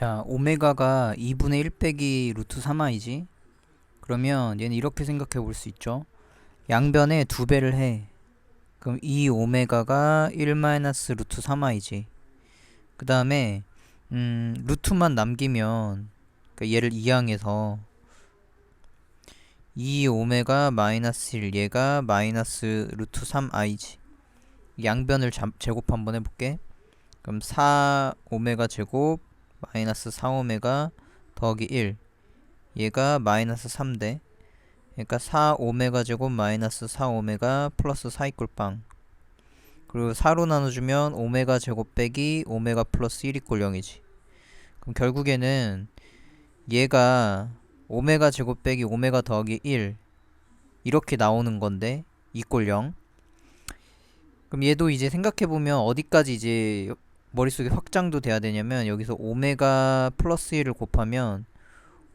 자, 오메가가 2분의 1 빼기 루트 3i지? 그러면 얘는 이렇게 생각해 볼 수 있죠. 양변에 두 배를 해. 그럼 이 오메가가 1 마이너스 루트 3i지. 그 다음에 음, 루트만 남기면 그러니까 얘를 이항해서 2 오메가 마이너스 1 얘가 마이너스 루트 3i지. 양변을 잠- 제곱 한번 해볼게. 그럼 4 오메가 제곱 마이너스 4오메가 더하기 1 얘가 마이너스 3대. 그러니까 4오메가 제곱 마이너스 4오메가 플러스 4 이꼴 빵. 그리고 4로 나눠주면 오메가 제곱 빼기 오메가 플러스 1 이꼴 0이지. 그럼 결국에는 얘가 오메가 제곱 빼기 오메가 더하기 1 이렇게 나오는 건데 이꼴 0 그럼 얘도 이제 생각해보면 어디까지 이제 머릿속에 확장도 돼야 되냐면 여기서 오메가 플러스 1을 곱하면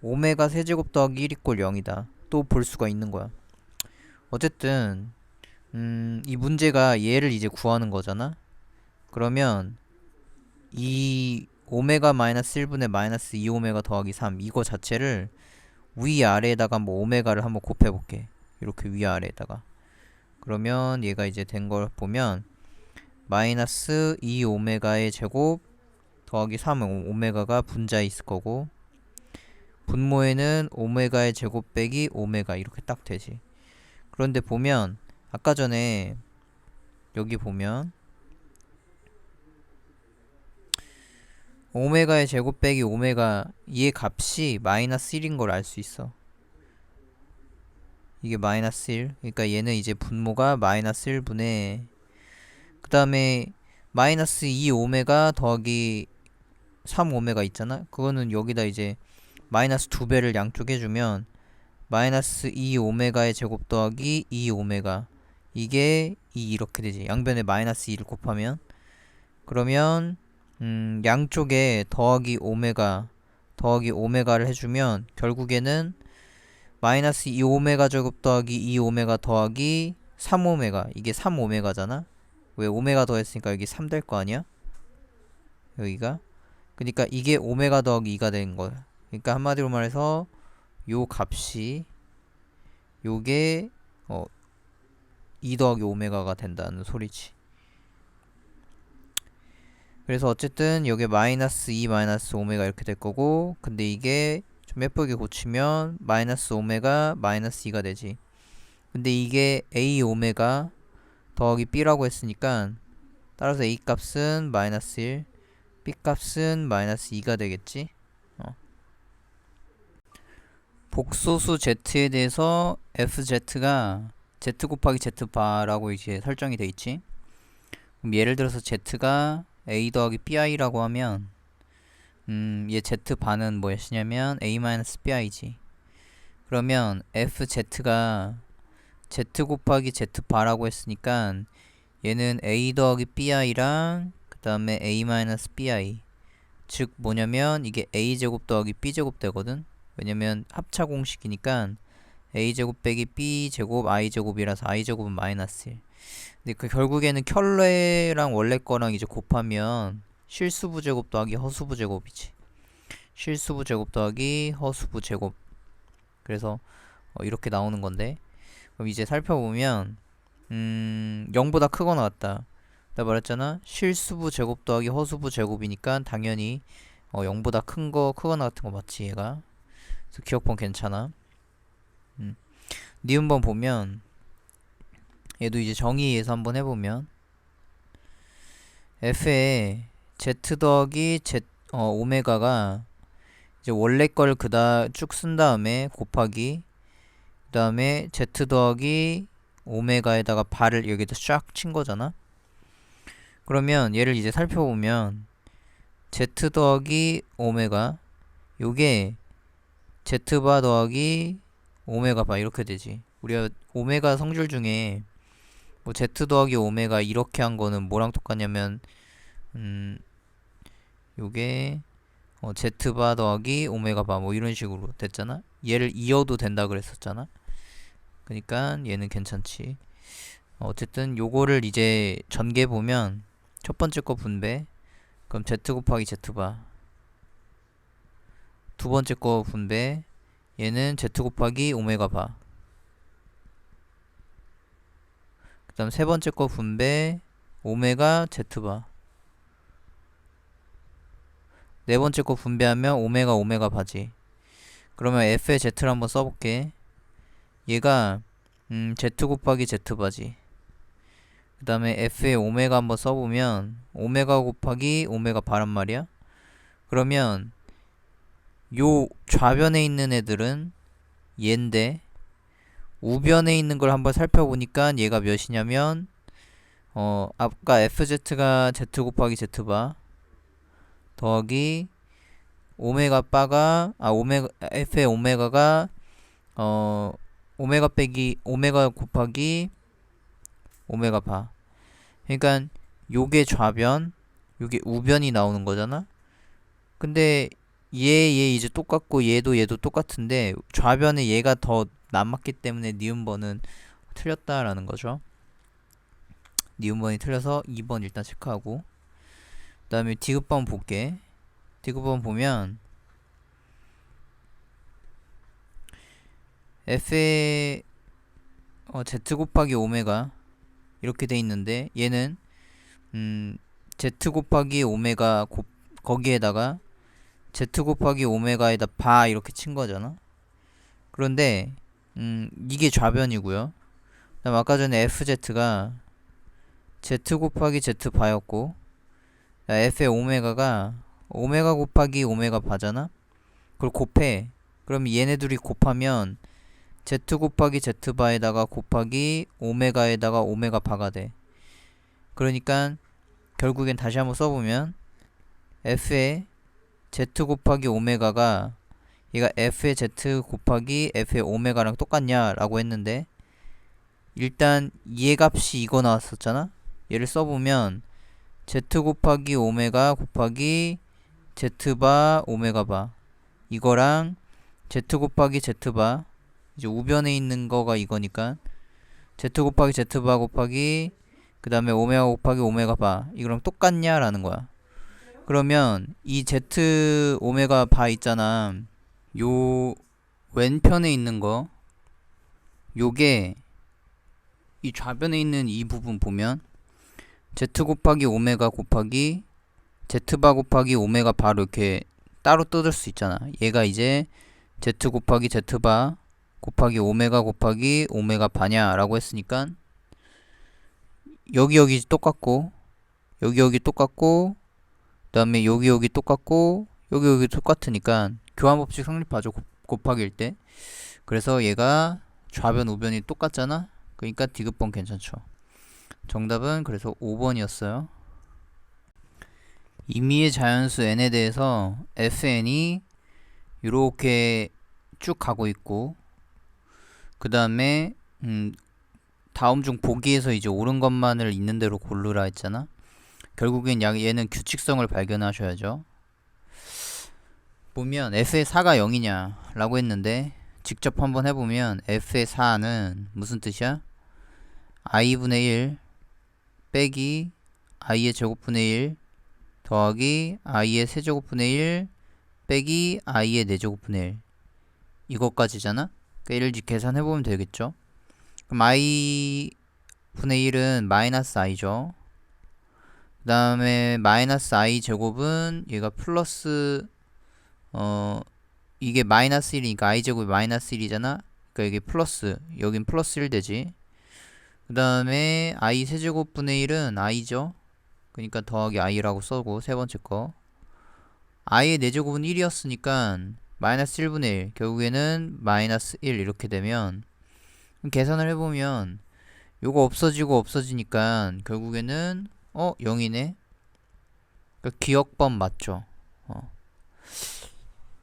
오메가 세제곱 더하기 1 이꼴 0이다. 또 볼 수가 있는 거야. 어쨌든 음, 이 문제가 얘를 이제 구하는 거잖아. 그러면 이 오메가 마이너스 1분의 마이너스 2 오메가 더하기 3 이거 자체를 위아래에다가 뭐 오메가를 한번 곱해볼게. 이렇게 위아래에다가. 그러면 얘가 이제 된 걸 보면 마이너스 2 오메가의 제곱 더하기 3은 오메가가 분자에 있을 거고 분모에는 오메가의 제곱 빼기 오메가 이렇게 딱 되지. 그런데 보면 아까 전에 여기 보면 오메가의 제곱 빼기 오메가 얘 값이 마이너스 1인 걸 알 수 있어. 이게 마이너스 1 그러니까 얘는 이제 분모가 마이너스 1분의 그 다음에 마이너스 2 오메가 더하기 3 오메가 있잖아. 그거는 여기다 이제 마이너스 두 배를 양쪽 해주면 마이너스 2 오메가의 제곱 더하기 2 오메가. 이게 2 이렇게 되지. 양변에 마이너스 2를 곱하면. 그러면 음, 양쪽에 더하기 오메가 더하기 오메가를 해주면 결국에는 마이너스 2 오메가 제곱 더하기 2 오메가 더하기 3 오메가. 이게 3 오메가잖아 왜 오메가 더했으니까 여기 3 될 거 아니야? 여기가? 그러니까 이게 오메가 더하기 2가 되는 거야 그러니까 한마디로 말해서 요 값이 요게 어, 2 더하기 오메가가 된다는 소리지. 그래서 어쨌든 여기 마이너스 2 마이너스 오메가 이렇게 될 거고 근데 이게 좀 예쁘게 고치면 마이너스 오메가 마이너스 2가 되지. 근데 이게 a 오메가 더하기 b라고 했으니까 따라서 a 값은 마이너스 1 b 값은 마이너스 2가 되겠지? 어. 복소수 z에 대해서 fz가 z 곱하기 z바라고 이제 설정이 돼 있지? 그럼 예를 들어서 z가 a 더하기 bi라고 하면 음, 얘 z바는 뭐였냐면 a 마이너스 bi지. 그러면 fz가 z 곱하기 z바라고 했으니까 얘는 a 더하기 bi랑 그 다음에 a 마이너스 bi. 즉 뭐냐면 이게 a 제곱 더하기 b 제곱 되거든. 왜냐면 합차 공식이니까 a 제곱 빼기 b 제곱 i 제곱이라서 i 제곱은 마이너스 1 근데 그 결국에는 켤레랑 원래 거랑 이제 곱하면 실수부 제곱 더하기 허수부 제곱이지. 실수부 제곱 더하기 허수부 제곱. 그래서 어, 이렇게 나오는 건데 그럼 이제 살펴보면 음 0보다 크거나 같다. 내가 말했잖아. 실수부 제곱 더하기 허수부 제곱이니까 당연히 어 0보다 큰 거 크거나 같은 거 맞지 얘가? 그래서 기억번 괜찮아? 음. 니은번 보면 얘도 이제 정의에서 한번 해보면 f에 z 더하기 z 어, 오메가가 이제 원래 걸 그다 쭉 쓴 다음에 곱하기 그 다음에 z 더하기 오메가에다가 발을 여기다 쫙 친 거잖아? 그러면 얘를 이제 살펴보면 z 더하기 오메가 요게 z바 더하기 오메가 바 이렇게 되지. 우리가 오메가 성질 중에 뭐 z 더하기 오메가 이렇게 한 거는 뭐랑 똑같냐면 음 요게 어, z바 더하기 오메가 바 뭐 이런 식으로 됐잖아? 얘를 이어도 된다 그랬었잖아 그니까 얘는 괜찮지 어, 어쨌든 요거를 이제 전개 보면 첫 번째 거 분배 그럼 z 곱하기 z바 두 번째 거 분배 얘는 z 곱하기 오메가 바. 그다음 세 번째 거 분배 오메가 z 바. 네 번째 거 분배하면 오메가 오메가 바지. 그러면 f의 z를 한번 써볼게. 얘가 음 z 곱하기 z 바지. 그 다음에 f의 오메가 한번 써보면 오메가 곱하기 오메가 바란 말이야. 그러면 요 좌변에 있는 애들은 얘인데 우변에 있는 걸 한번 살펴보니까 얘가 몇이냐면 어 아까 fz가 z 곱하기 z바 더하기 오메가 바가 아 오메가 f의 오메가가 어 오메가 빼기 오메가 곱하기 오메가 바. 그러니까 요게 좌변 요게 우변이 나오는 거잖아? 근데 얘 얘 이제 똑같고 얘도 얘도 똑같은데 좌변에 얘가 더 남았기 때문에 니은번은 틀렸다라는 거죠. 니은번이 틀려서 2번 일단 체크하고 그 다음에 디귿번 볼게. 디귿번 보면 f의 어, z 곱하기 오메가 이렇게 돼 있는데 얘는 음 z 곱하기 오메가 곱 거기에다가 z 곱하기 오메가에다 바 이렇게 친 거잖아. 그런데 음 이게 좌변이고요. 그다음 아까 전에 fz가 z 곱하기 z 바였고 f의 오메가가 오메가 곱하기 오메가 바잖아. 그걸 곱해. 그럼 얘네 둘이 곱하면 z 곱하기 z 바에다가 곱하기 오메가에다가 오메가 바가 돼. 그러니까 결국엔 다시 한번 써보면 f의 z 곱하기 오메가가 얘가 f의 z 곱하기 f의 오메가랑 똑같냐라고 했는데 일단 얘 값이 이거 나왔었잖아. 얘를 써보면 z 곱하기 오메가 곱하기 z바 오메가 바 이거랑 z 곱하기 z바 이제 우변에 있는 거가 이거니까 z 곱하기 z바 곱하기 그 다음에 오메가 곱하기 오메가 바. 이거랑 똑같냐 라는 거야. 그러면 이 z 오메가 바 있잖아. 요 왼편에 있는 거 요게 이 좌변에 있는 이 부분 보면 z 곱하기 오메가 곱하기 z바 곱하기 오메가 바로 이렇게 따로 뜯을 수 있잖아. 얘가 이제 z 곱하기 z바 곱하기 오메가 곱하기 오메가 바냐라고 했으니까 여기 여기 똑같고 여기 여기 똑같고 그 다음에 여기 여기 똑같고 여기 여기 똑같으니까 교환 법칙 성립하죠 곱, 곱하기일 때. 그래서 얘가 좌변 우변이 똑같잖아? 그러니까 디귿번 괜찮죠. 정답은 그래서 5번이었어요. 임의의 자연수 n에 대해서 fn이 이렇게 쭉 가고 있고 그 다음에 음, 다음 중 보기에서 이제 옳은 것만을 있는 대로 고르라 했잖아. 결국엔 야, 얘는 규칙성을 발견하셔야죠. 보면 f의 4가 0이냐 라고 했는데 직접 한번 해보면 f의 4는 무슨 뜻이야? i분의 1 빼기 i의 제곱분의 1 더하기 i의 세제곱분의 1 빼기 i의 4제곱분의 1 이것까지잖아? 그러니까 1을 계산해 보면 되겠죠? 그럼 i 분의 1은 마이너스 i죠. 그 다음에 마이너스 i 제곱은 얘가 플러스 어 이게 마이너스 1이니까 i 제곱이 마이너스 1이잖아. 그러니까 이게 플러스 여긴 플러스 1 되지. 그 다음에 i 세제곱 분의 1은 i죠. 그러니까 더하기 i라고 써고 세 번째 거. i의 4제곱은 1이었으니까 마이너스 1분의 1 결국에는 마이너스 1 이렇게 되면 계산을 해보면 요거 없어지고 없어지니까 결국에는 어? 0이네? 그러니까 기억번 맞죠? 어.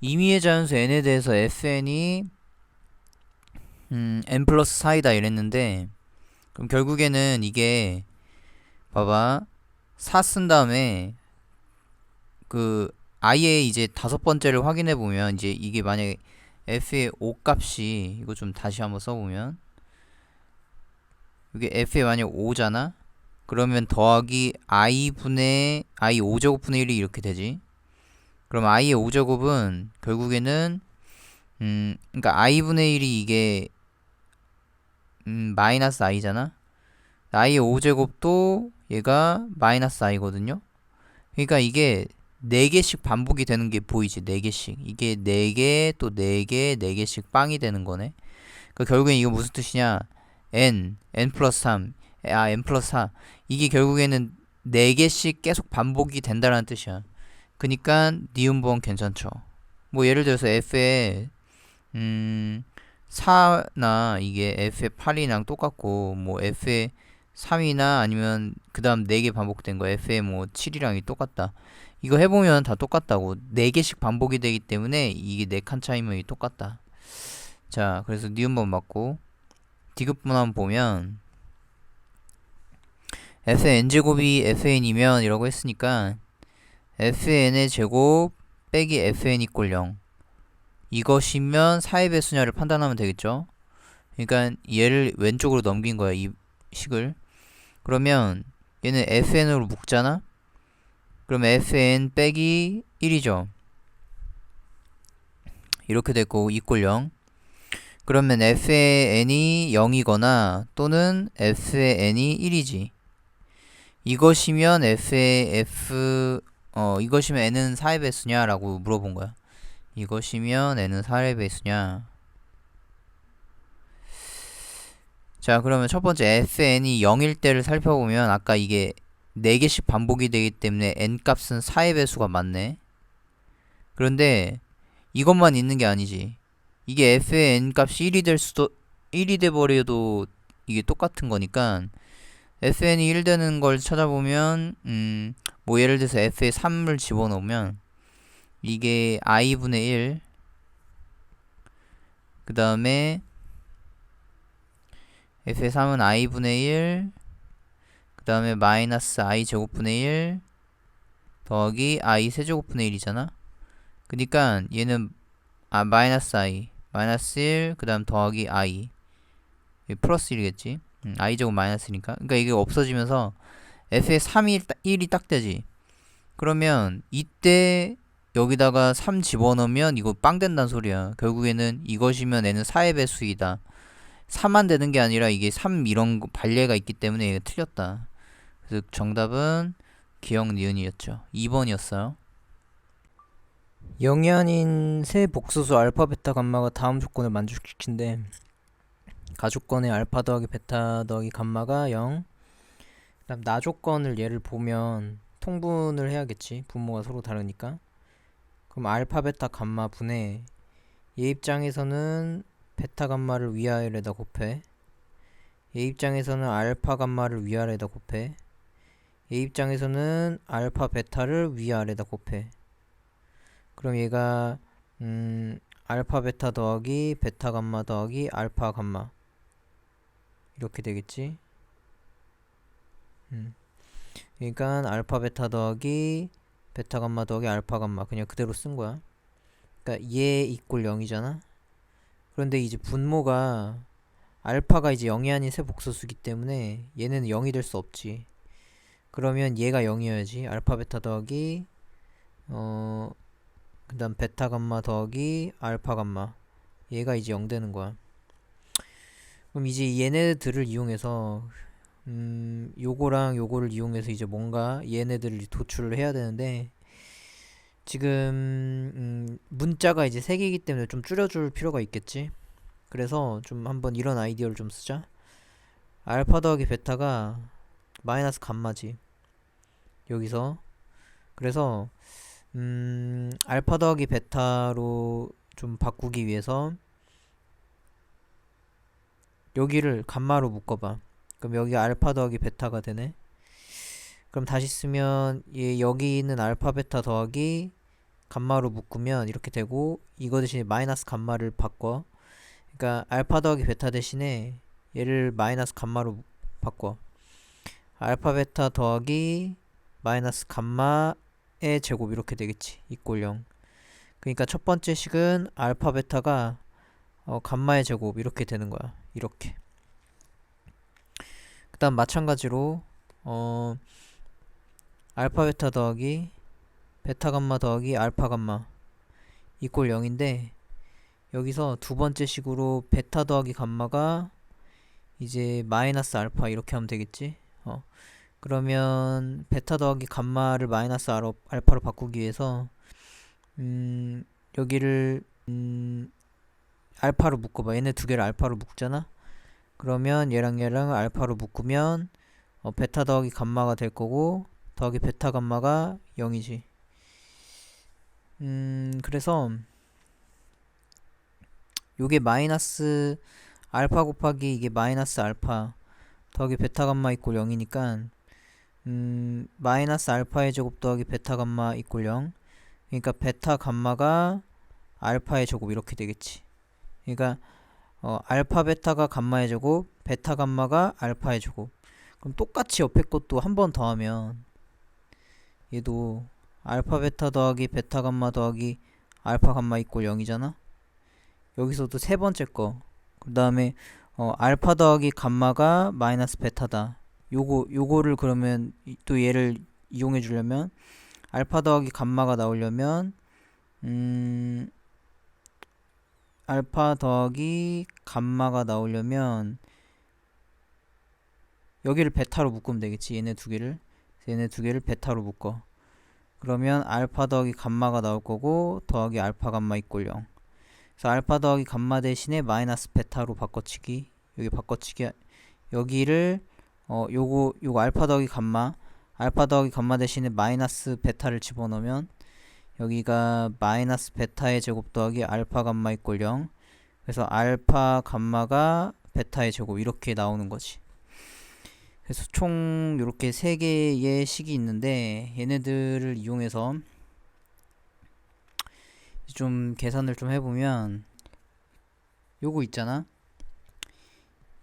임의의 자연수 n에 대해서 fn이 음, n 플러스 4이다 이랬는데 그럼 결국에는 이게 봐봐. 4 쓴 다음에 그 아예 이제 다섯 번째를 확인해 보면 이제 이게 만약에 f의 5 값이 이거 좀 다시 한번 써보면 이게 f의 만약 5잖아? 그러면 더하기 i 분의 i 5제곱분의 1이 이렇게 되지. 그럼 i의 5제곱은 결국에는 음 그러니까 i분의 1이 이게 음 마이너스 i잖아? i의 5제곱도 얘가 마이너스 i거든요? 그러니까 이게 4개씩 반복이 되는 게 보이지? 4개씩. 이게 4개 또 4개 4개씩 빵이 되는 거네. 그러니까 결국엔 이거 무슨 뜻이냐? N n 플러스 3 아, n 플러스 4 이게 결국에는 4개씩 계속 반복이 된다는 뜻이야. 그니까 니은번 괜찮죠. 뭐 예를 들어서 f에 음 4나 이게 f의 8이랑 똑같고 뭐 f의 3이나 아니면 그 다음 4개 반복된 거뭐 7이랑이 똑같다. 이거 해보면 다 똑같다고. 4개씩 반복이 되기 때문에 이게 4칸 차이면 이 똑같다. 자 그래서 니은번 맞고 디귿분 한번 보면 fn제곱이 fn이면 이라고 했으니까 fn의 제곱 빼기 fn 이꼴 0 이것이면 4의 배수냐를 판단하면 되겠죠? 그러니까 얘를 왼쪽으로 넘긴 거야 이 식을 그러면 얘는 fn으로 묶잖아? 그럼 fn 빼기 1이죠. 이렇게 됐고 이꼴 0 그러면 f의 n이 0이거나 또는 f의 n이 1이지. 이것이면 f의 f 어 이것이면 n은 4의 배수냐? 라고 물어본 거야. 이것이면 n은 4의 배수냐 자 그러면 첫 번째 fn이 0일 때를 살펴보면 아까 이게 4개씩 반복이 되기 때문에 n 값은 4의 배수가 맞네. 그런데 이것만 있는 게 아니지. 이게 f의 n 값이 1이 될 수도 1이 돼 버려도 이게 똑같은 거니까 fn이 1 되는 걸 찾아보면 음 뭐 예를 들어서 f에 3을 집어넣으면 이게 i분의 1 그 다음에 f의 3은 i분의 1 그 다음에 마이너스 i 제곱분의 1 더하기 i 세제곱분의 1이잖아. 그니까 얘는 아 마이너스 i 마이너스 1 그 다음 더하기 i. 플러스 1이겠지? 음, i 제곱 마이너스니까. 그러니까 이게 없어지면서 f의 3이 1이 딱 되지. 그러면 이때 여기다가 3 집어넣으면 이거 빵 된다는 소리야. 결국에는 이것이면 n은 4의 배수이다 3만 되는 게 아니라 이게 3 이런 거 반례가 있기 때문에 이게 틀렸다. 그래서 정답은 기억 니은이었죠. 2번이었어요. 영이 아닌 세 복소수 알파 베타 감마가 다음 조건을 만족시킨대. 가조건의 알파 더하기 베타 더하기 감마가 0 그다음 나 조건을 예를 보면 통분을 해야겠지. 분모가 서로 다르니까. 그럼 알파 베타 감마 분의 얘 입장에서는 베타 감마를 위아래에다 곱해. 얘 입장에서는 알파 감마를 위아래에다 곱해. 얘 입장에서는 알파 베타를 위아래에다 곱해. 그럼 얘가 음 알파 베타 더하기 베타 감마 더하기 알파 감마. 이렇게 되겠지? 음. 그러니까 알파 베타 더하기 베타 감마 더하기 알파 감마 그냥 그대로 쓴 거야. 그러니까 얘 이꼴 0이잖아 그런데 이제 분모가 알파가 이제 0이 아닌 세 복소수기 때문에 얘는 0이 될 수 없지. 그러면 얘가 0이어야지. 알파 베타 더하기 어 그 다음 베타 감마 더하기 알파 감마. 얘가 이제 0 되는 거야. 그럼 이제 얘네들을 이용해서 음 요거랑 요거를 이용해서 이제 뭔가 얘네들을 도출을 해야 되는데 지금 음 문자가 이제 세 개이기 때문에 좀 줄여줄 필요가 있겠지? 그래서 좀 한번 이런 아이디어를 좀 쓰자. 알파 더하기 베타가 마이너스 감마지. 여기서. 그래서 음 알파 더하기 베타로 좀 바꾸기 위해서 여기를 감마로 묶어봐. 그럼 여기 알파 더하기 베타가 되네 그럼 다시 쓰면 얘 여기 있는 알파 베타 더하기 감마로 묶으면 이렇게 되고 이거 대신에 마이너스 감마를 바꿔. 그러니까 알파 더하기 베타 대신에 얘를 마이너스 감마로 바꿔. 알파 베타 더하기 마이너스 감마의 제곱 이렇게 되겠지 이꼴 0 그러니까 첫 번째 식은 알파 베타가 어, 감마의 제곱 이렇게 되는 거야 이렇게. 그 다음 마찬가지로 어 알파 베타 더하기 베타 감마 더하기 알파 감마 이꼴 0인데 여기서 두 번째 식으로 베타 더하기 감마가 이제 마이너스 알파 이렇게 하면 되겠지? 어. 그러면 베타 더하기 감마를 마이너스 알파로 바꾸기 위해서 음 여기를 음 알파로 묶어봐. 얘네 두 개를 알파로 묶잖아? 그러면 얘랑 얘랑 알파로 묶으면 어, 베타 더하기 감마가 될 거고 더하기 베타 감마가 0이지. 음 그래서 요게 마이너스 알파 곱하기 이게 마이너스 알파 더하기 베타 감마 이꼴 0이니까 음 마이너스 알파의 제곱 더하기 베타 감마 이꼴 0 그러니까 베타 감마가 알파의 제곱 이렇게 되겠지. 그러니까 어, 알파 베타가 감마의 제곱 베타 감마가 알파의 제곱. 그럼 똑같이 옆에 것도 한 번 더하면 얘도 알파 베타 더하기 베타 감마 더하기 알파 감마 이꼴 0이잖아 여기서도 세 번째 거. 그 다음에 어, 알파 더하기 감마가 마이너스 베타다. 요거 요거를 그러면 이- 또 얘를 이용해 주려면 알파 더하기 감마가 나오려면 음 알파 더하기 감마가 나오려면 여기를 베타로 묶으면 되겠지. 얘네 두 개를 얘네 두 개를 베타로 묶어. 그러면 알파 더하기 감마가 나올 거고 더하기 알파 감마 이꼴 0. 그래서 알파 더하기 감마 대신에 마이너스 베타로 바꿔치기 여기 바꿔치기 여기를 어 요거 요거 알파 더하기 감마 알파 더하기 감마 대신에 마이너스 베타를 집어넣으면 여기가 마이너스 베타의 제곱 더하기 알파 감마 이꼴 0 그래서 알파 감마가 베타의 제곱 이렇게 나오는 거지 그래서 총 요렇게 세 개의 식이 있는데 얘네들을 이용해서 좀 계산을 좀 해보면 요거 있잖아.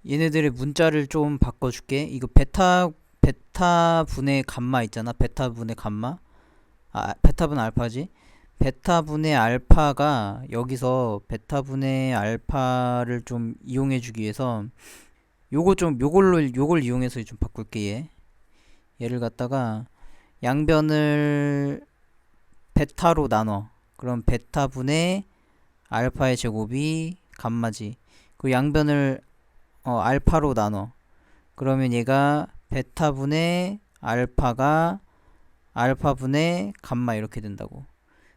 얘네들의 문자를 좀 바꿔줄게. 이거 베타 베타 분의 감마 있잖아. 베타 분의 감마? 아 베타 분 알파지? 베타 분의 알파가 여기서 베타 분의 알파를 좀 이용해 주기 위해서 요거 좀 요걸로 요걸 이용해서 좀 바꿀게 얘 얘를 갖다가 양변을 베타로 나눠 그럼 베타분의 알파의 제곱이 감마지. 그 양변을 어, 알파로 나눠. 그러면 얘가 베타분의 알파가 알파분의 감마 이렇게 된다고.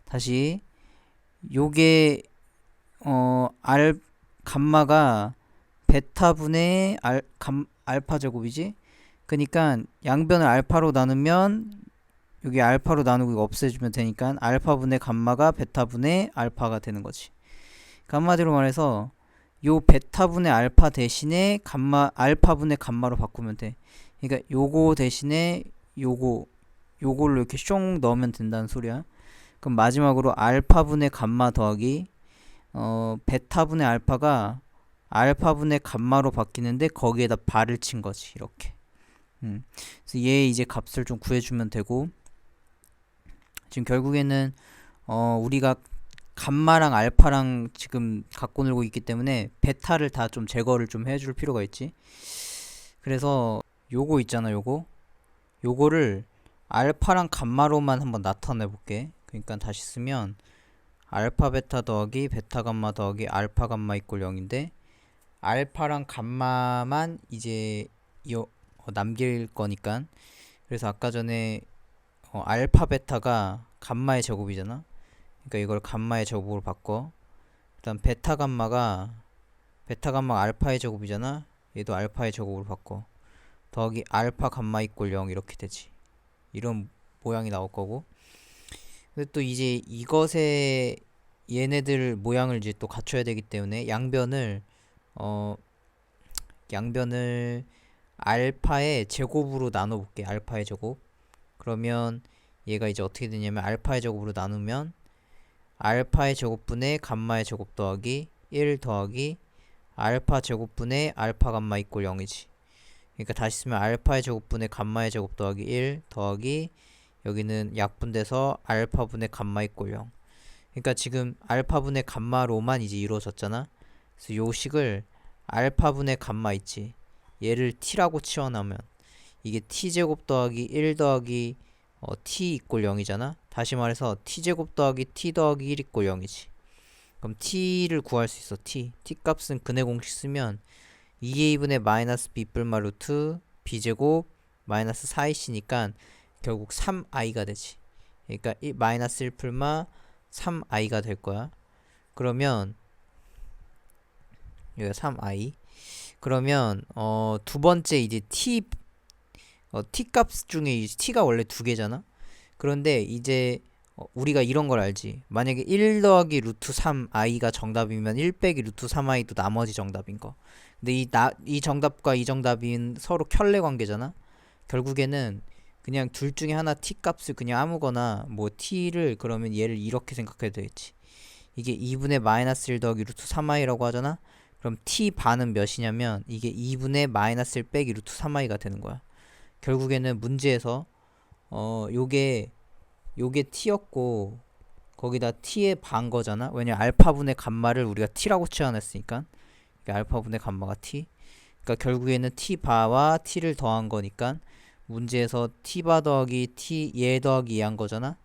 다시 요게 어, 알 감마가 베타분의 알, 감, 알파 제곱이지. 그니까 양변을 알파로 나누면 여기 알파로 나누고 이거 없애주면 되니까 알파분의 감마가 베타분의 알파가 되는 거지. 감마대로 말해서 요 베타분의 알파 대신에 감마 알파분의 감마로 바꾸면 돼. 그러니까 요거 대신에 요거 요걸로 이렇게 숑 넣으면 된다는 소리야. 그럼 마지막으로 알파분의 감마 더하기 어 베타분의 알파가 알파분의 감마로 바뀌는데 거기에다 발을 친 거지 이렇게. 음. 그래서 얘 이제 값을 좀 구해주면 되고 지금 결국에는 어 우리가 감마랑 알파랑 지금 갖고 놀고 있기 때문에 베타를 다 좀 제거를 좀 해줄 필요가 있지. 그래서 요거 있잖아 요거 요거를 알파랑 감마로만 한번 나타내 볼게. 그러니까 다시 쓰면 알파 베타 더하기 베타 감마 더하기 알파 감마 이꼴 0인데 알파랑 감마만 이제 요 어, 남길 거니까 그래서 아까 전에 어, 알파 베타가 감마의 제곱이잖아. 그러니까 이걸 감마의 제곱으로 바꿔. 그다음 베타 감마가 베타 감마 알파의 제곱이잖아. 얘도 알파의 제곱으로 바꿔. 더하기 알파 감마 이꼴 0 이렇게 되지. 이런 모양이 나올 거고. 근데 또 이제 이것의 얘네들 모양을 이제 또 갖춰야 되기 때문에 양변을 어 양변을 알파의 제곱으로 나눠 볼게. 알파의 제곱. 그러면 얘가 이제 어떻게 되냐면 알파의 제곱으로 나누면 알파의 제곱분의 감마의 제곱 더하기 1 더하기 알파 제곱분의 알파 감마 이꼴 0이지. 그러니까 다시 쓰면 알파의 제곱분의 감마의 제곱 더하기 1 더하기 여기는 약분돼서 알파분의 감마 이꼴 0. 그러니까 지금 알파분의 감마로만 이제 이루어졌잖아. 그래서 요 식을 알파분의 감마 있지. 얘를 t라고 치워나면 이게 t제곱 더하기 1 더하기 어, t 이꼴 0이잖아. 다시 말해서 t제곱 더하기 t 더하기 1 이꼴 0이지 그럼 t를 구할 수 있어 t t 값은 근해 공식 쓰면 2a분의 마이너스 b 뿔마 루트 b제곱 마이너스 4ac니까 결국 3i가 되지 그러니까 1, 마이너스 1 풀마 3i가 될 거야 그러면 여기가 3i 그러면 어 두 번째 이제 t 어, t 값 중에 이 t가 원래 두 개잖아? 그런데 이제 어, 우리가 이런 걸 알지. 만약에 1 더하기 루트 3i가 정답이면 1 빼기 루트 3i도 나머지 정답인 거. 근데 이, 나, 이 정답과 이 정답인 서로 켤레 관계잖아? 결국에는 그냥 둘 중에 하나 t 값을 그냥 아무거나 뭐 t를 그러면 얘를 이렇게 생각해도 되겠지. 이게 2분의 마이너스 1 더하기 루트 3i라고 하잖아 그럼 t 반은 몇이냐면 이게 2분의 마이너스 1 빼기 루트 3i가 되는 거야. 결국에는 문제에서 어 요게 요게 t였고 거기다 t의 반 거잖아? 왜냐 알파분의 감마를 우리가 t라고 치환했으니까. 알파분의 감마가 t. 그러니까 결국에는 t 바와 t를 더한 거니까 문제에서 t 바 더하기 t 얘 더하기 얘한 거잖아?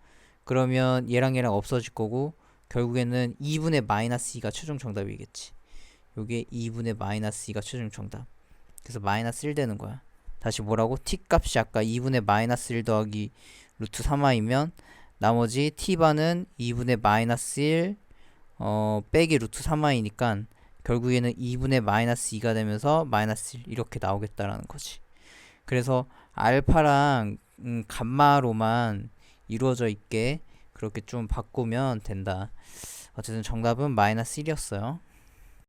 그러면 얘랑 얘랑 없어질 거고 결국에는 2분의 마이너스 2가 최종 정답이겠지 요게 2분의 마이너스 2가 최종 정답. 그래서 마이너스 1 되는 거야. 다시 뭐라고? t 값이 아까 2분의 마이너스 1 더하기 루트 3i면 나머지 t바는 2분의 마이너스 1 어, 빼기 루트 3i니까 결국에는 2분의 마이너스 2가 되면서 마이너스 1 이렇게 나오겠다라는 거지. 그래서 알파랑 음, 감마로만 이루어져 있게 그렇게 좀 바꾸면 된다. 어쨌든 정답은 마이너스 1이었어요